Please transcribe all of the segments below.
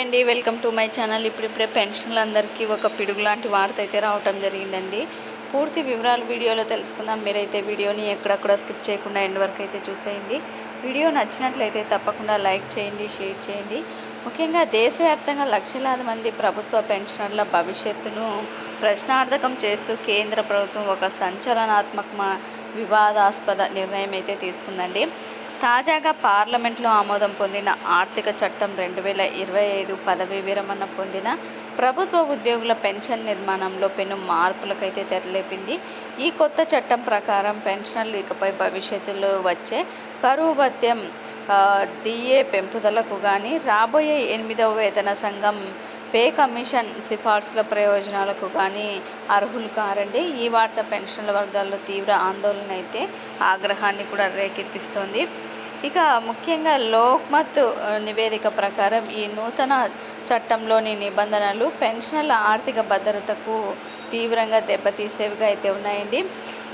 అండి welcome to my channel. ఇప్పుడిప్పుడే పెన్షన్లు అందరికీ ఒక పిడుగు లాంటి వార్త అయితే రావటం జరిగిందండి. పూర్తి వివరాలు వీడియోలో తెలుసుకుందాం. మీరైతే వీడియోని ఎక్కడక్కడ స్కిప్ చేయకుండా ఎండ్ వరకు అయితే చూసేయండి. వీడియో నచ్చినట్లయితే తప్పకుండా లైక్ చేయండి షేర్ చేయండి. ముఖ్యంగా దేశవ్యాప్తంగా లక్షలాది మంది ప్రభుత్వ పెన్షనర్ల భవిష్యత్తును ప్రశ్నార్థకం చేస్తూ కేంద్ర ప్రభుత్వం ఒక సంచలనాత్మక వివాదాస్పద నిర్ణయం అయితే తీసుకుందండి. తాజాగా పార్లమెంట్లో ఆమోదం పొందిన ఆర్థిక చట్టం రెండు వేల ఇరవై ఐదు పదవీ విరమణ పొందిన ప్రభుత్వ ఉద్యోగుల పెన్షన్ నిర్మాణంలో పెను మార్పులకైతే తెరలేపింది. ఈ కొత్త చట్టం ప్రకారం పెన్షన్లు ఇకపై భవిష్యత్తులో వచ్చే కరువు భత్యం డిఏ పెంపుదలకు కానీ రాబోయే ఎనిమిదవ వేతన సంఘం పే కమిషన్ సిఫార్సుల ప్రయోజనాలకు కానీ అర్హులు కారండి. ఈ వార్త పెన్షన్ల వర్గాల్లో తీవ్ర ఆందోళన అయితే ఆగ్రహాన్ని కూడా రేకెత్తిస్తోంది. ఇక ముఖ్యంగా లోక్మత్ నివేదిక ప్రకారం ఈ నూతన చట్టంలోని నిబంధనలు పెన్షన్ల ఆర్థిక భద్రతకు తీవ్రంగా దెబ్బతీసేవిగా అయితే ఉన్నాయండి.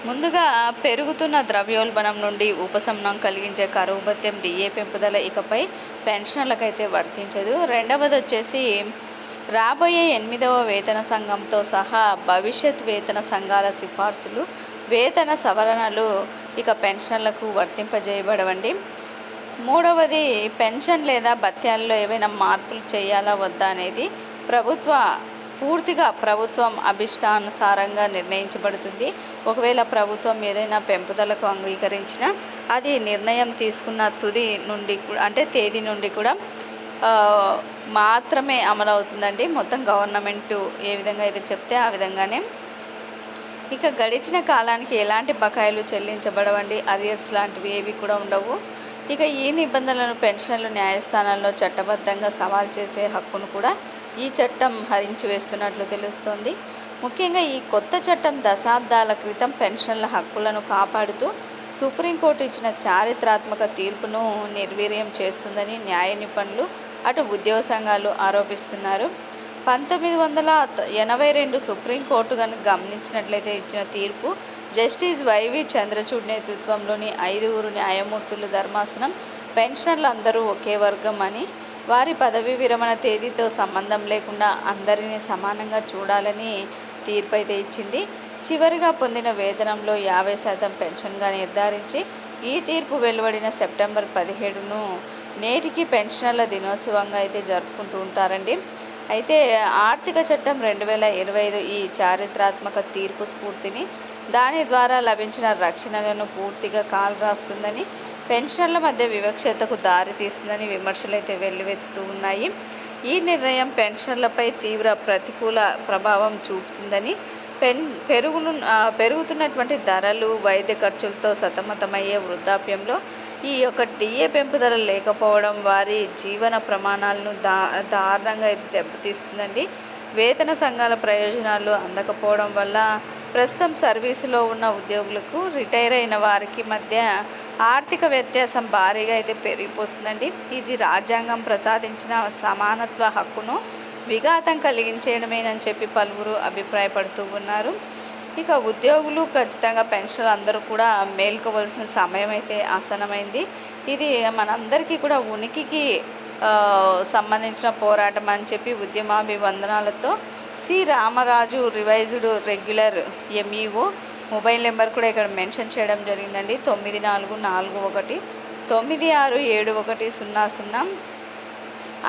ముందుగా పెరుగుతున్న ద్రవ్యోల్బణం నుండి ఉపశమనం కలిగించే కరువు భత్యం డిఏ పెంపుదల ఇకపై పెన్షన్లకైతే వర్తించదు. రెండవది వచ్చేసి రాబోయే ఎనిమిదవ వేతన సంఘంతో సహా భవిష్యత్ వేతన సంఘాల సిఫార్సులు వేతన సవరణలు ఇక పెన్షన్లకు వర్తింపజేయబడవండి. మూడవది పెన్షన్ లేదా భత్యాల్లో ఏవైనా మార్పులు చేయాలా వద్దా అనేది ప్రభుత్వ పూర్తిగా ప్రభుత్వం అభిష్టానుసారంగా నిర్ణయించబడుతుంది. ఒకవేళ ప్రభుత్వం ఏదైనా పెంపుదలకు అంగీకరించినా అది నిర్ణయం తీసుకున్న తుది నుండి అంటే తేదీ నుండి కూడా మాత్రమే అమలవుతుందండి. మొత్తం గవర్నమెంట్ ఏ విధంగా అయితే చెప్తే ఆ విధంగానే ఇక గడిచిన కాలానికి ఎలాంటి బకాయిలు చెల్లించబడవండి? అరియర్స్ లాంటివి ఏవి కూడా ఉండవు. ఇక ఈ నిబంధనలను పెన్షన్లు న్యాయస్థానాల్లో చట్టబద్ధంగా సవాల్ చేసే హక్కును కూడా ఈ చట్టం హరించి వేస్తున్నట్లు తెలుస్తోంది. ముఖ్యంగా ఈ కొత్త చట్టం దశాబ్దాల క్రితం పెన్షన్ల హక్కులను కాపాడుతూ సుప్రీంకోర్టు ఇచ్చిన చారిత్రాత్మక తీర్పును నిర్వీర్యం చేస్తుందని న్యాయ నిపుణులు అటు ఉద్యోగ సంఘాలు ఆరోపిస్తున్నారు. పంతొమ్మిది వందల ఎనభై రెండు సుప్రీంకోర్టు కనుక గమనించినట్లయితే ఇచ్చిన తీర్పు జస్టిస్ వైవి చంద్రచూడ్ నేతృత్వంలోని ఐదుగురు న్యాయమూర్తుల ధర్మాసనం పెన్షనర్లు అందరూ ఒకే వర్గం అని వారి పదవీ విరమణ తేదీతో సంబంధం లేకుండా అందరినీ సమానంగా చూడాలని తీర్పు అయితే ఇచ్చింది. చివరిగా పొందిన వేతనంలో యాభై శాతం పెన్షన్గా నిర్ధారించి ఈ తీర్పు వెలువడిన సెప్టెంబర్ పదిహేడును నేటికి పెన్షనర్ల దినోత్సవంగా అయితే జరుపుకుంటూ ఉంటారండి. అయితే ఆర్థిక చట్టం రెండు వేల ఇరవై ఐదు ఈ చారిత్రాత్మక తీర్పు స్ఫూర్తిని దాని ద్వారా లభించిన రక్షణలను పూర్తిగా కాలు రాస్తుందని పెన్షన్ల మధ్య వివక్షతకు దారి తీస్తుందని విమర్శలు అయితే వెల్లువెత్తుతూ ఉన్నాయి. ఈ నిర్ణయం పెన్షన్లపై తీవ్ర ప్రతికూల ప్రభావం చూపుతుందని పెన్ పెరుగును పెరుగుతున్నటువంటి ధరలు వైద్య ఖర్చులతో సతమతమయ్యే వృద్ధాప్యంలో ఈ యొక్క డిఏ పెంపుదల లేకపోవడం వారి జీవన ప్రమాణాలను దా దారుణంగా అయితే దెబ్బతీస్తుందండి. వేతన సంఘాల ప్రయోజనాలు అందకపోవడం వల్ల ప్రస్తుతం సర్వీసులో ఉన్న ఉద్యోగులకు రిటైర్ అయిన వారికి మధ్య ఆర్థిక వ్యత్యాసం భారీగా అయితే పెరిగిపోతుందండి. ఇది రాజ్యాంగం ప్రసాదించిన సమానత్వ హక్కును విఘాతం కలిగించేయడమేనని చెప్పి పలువురు అభిప్రాయపడుతూ ఉన్నారు. ఇక ఉద్యోగులు ఖచ్చితంగా పెన్షన్ అందరూ కూడా మేల్కోవలసిన సమయం అయితే ఆసనమైంది ఇది మనందరికీ కూడా ఉనికికి సంబంధించిన పోరాటం అని చెప్పి ఉద్యమాభివందనాలతో C. Ramaraju revised regular MEO mobile number కూడా ఇక్కడ మెన్షన్ చేయడం జరిగిందండి. తొమ్మిది నాలుగు నాలుగు ఒకటి తొమ్మిది ఆరు ఏడు ఒకటి సున్నా సున్నా.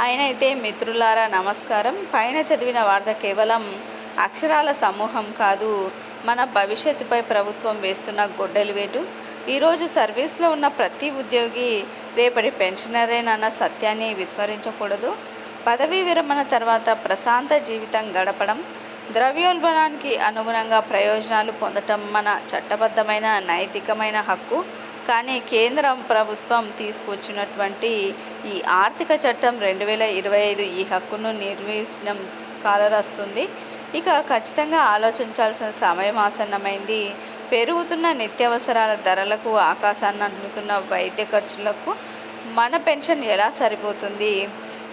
ఆయన అయితే మిత్రులారా నమస్కారం. పైన చదివిన వార్త కేవలం అక్షరాల సమూహం కాదు మన భవిష్యత్తుపై ప్రభుత్వం వేస్తున్న గొడ్డలి వేటు. ఈరోజు సర్వీస్లో ఉన్న ప్రతి ఉద్యోగి రేపటి పెన్షనరేనన్న సత్యాన్ని విస్మరించకూడదు. పదవీ విరమణ తర్వాత ప్రశాంత జీవితం గడపడం ద్రవ్యోల్బణానికి అనుగుణంగా ప్రయోజనాలు పొందటం మన చట్టబద్ధమైన నైతికమైన హక్కు. కానీ కేంద్ర ప్రభుత్వం తీసుకొచ్చినటువంటి ఈ ఆర్థిక చట్టం రెండు వేల ఇరవై ఐదు ఈ హక్కును నిర్వీర్యం కాలరాస్తుంది. ఇక ఖచ్చితంగా ఆలోచించాల్సిన సమయం ఆసన్నమైంది. పెరుగుతున్న నిత్యావసరాల ధరలకు ఆకాశాన్ని అందుతున్న వైద్య ఖర్చులకు మన పెన్షన్ ఎలా సరిపోతుంది?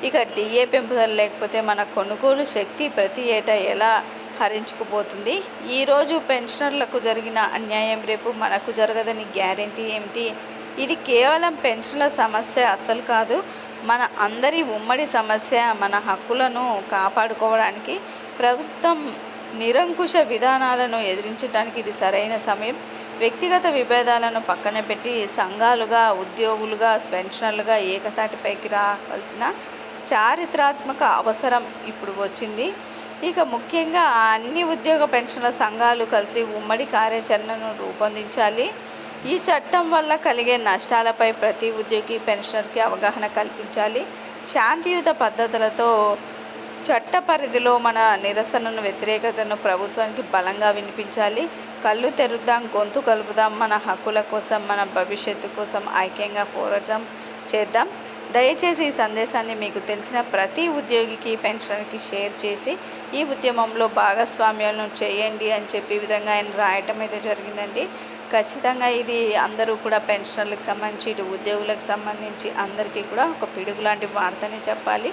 ఇక డిఏ పెంపుదల లేకపోతే మన కొనుగోలు శక్తి ప్రతి ఏటా ఎలా హరించుకుపోతుంది? ఈరోజు పెన్షనర్లకు జరిగిన అన్యాయం రేపు మనకు జరగదని గ్యారంటీ ఏమిటి? ఇది కేవలం పెన్షన్ల సమస్య అస్సలు కాదు. మన అందరి ఉమ్మడి సమస్య మన హక్కులను కాపాడుకోవడానికి ప్రభుత్వం నిరంకుశ విధానాలను ఎదిరించడానికి ఇది సరైన సమయం. వ్యక్తిగత విభేదాలను పక్కన పెట్టి సంఘాలుగా ఉద్యోగులుగా పెన్షనర్లుగా ఏకతాటిపైకి రావాల్సిన చారిత్రాత్మక అవసరం ఇప్పుడు వచ్చింది. ఇక ముఖ్యంగా అన్ని ఉద్యోగ పెన్షన్ల సంఘాలు కలిసి ఉమ్మడి కార్యాచరణను రూపొందించాలి. ఈ చట్టం వల్ల కలిగే నష్టాలపై ప్రతి ఉద్యోగి పెన్షనర్కి అవగాహన కల్పించాలి. శాంతియుత పద్ధతులతో చట్ట పరిధిలో మన నిరసనను వ్యతిరేకతను ప్రభుత్వానికి బలంగా వినిపించాలి. కళ్ళు తెరుద్దాం గొంతు కలుపుదాం మన హక్కుల కోసం మన భవిష్యత్తు కోసం ఐక్యంగా పోరాటం చేద్దాం. దయచేసి ఈ సందేశాన్ని మీకు తెలిసిన ప్రతి ఉద్యోగికి పెన్షన్కి షేర్ చేసి ఈ ఉద్యమంలో భాగస్వామ్యాలను చేయండి అని చెప్పి విధంగా ఆయన రాయటం అయితే జరిగిందండి. ఖచ్చితంగా ఇది అందరూ కూడా పెన్షనర్లకు సంబంధించి ఇటు ఉద్యోగులకు సంబంధించి అందరికీ కూడా ఒక పిడుగు లాంటి వార్తనే చెప్పాలి.